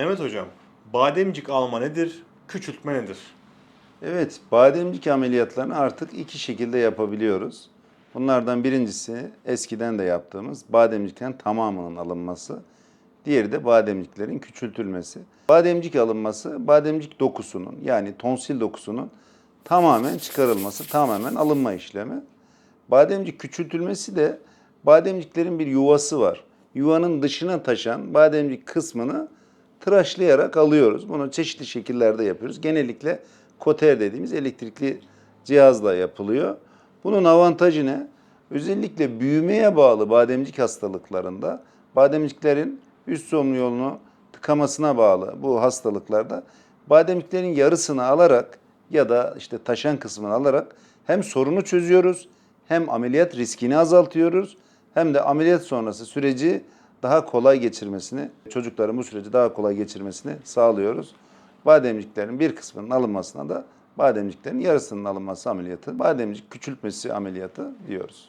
Mehmet Hocam, bademcik alma nedir, küçültme nedir? Evet, bademcik ameliyatlarını artık iki şekilde yapabiliyoruz. Bunlardan birincisi eskiden de yaptığımız bademciklerin tamamının alınması. Diğeri de bademciklerin küçültülmesi. Bademcik alınması, bademcik dokusunun yani tonsil dokusunun tamamen çıkarılması, tamamen alınma işlemi. Bademcik küçültülmesi de bademciklerin bir yuvası var. Yuvanın dışına taşan bademcik kısmını tıraşlayarak alıyoruz. Bunu çeşitli şekillerde yapıyoruz. Genellikle koter dediğimiz elektrikli cihazla yapılıyor. Bunun avantajı ne? Özellikle büyümeye bağlı bademcik hastalıklarında bademciklerin üst solunum yolunu tıkamasına bağlı bu hastalıklarda bademciklerin yarısını alarak ya da işte taşan kısmını alarak hem sorunu çözüyoruz hem ameliyat riskini azaltıyoruz hem de ameliyat sonrası süreci daha kolay geçirmesini, çocukların bu süreci daha kolay geçirmesini sağlıyoruz. Bademciklerin bir kısmının alınmasına da bademciklerin yarısının alınması ameliyatı, bademcik küçültmesi ameliyatı diyoruz.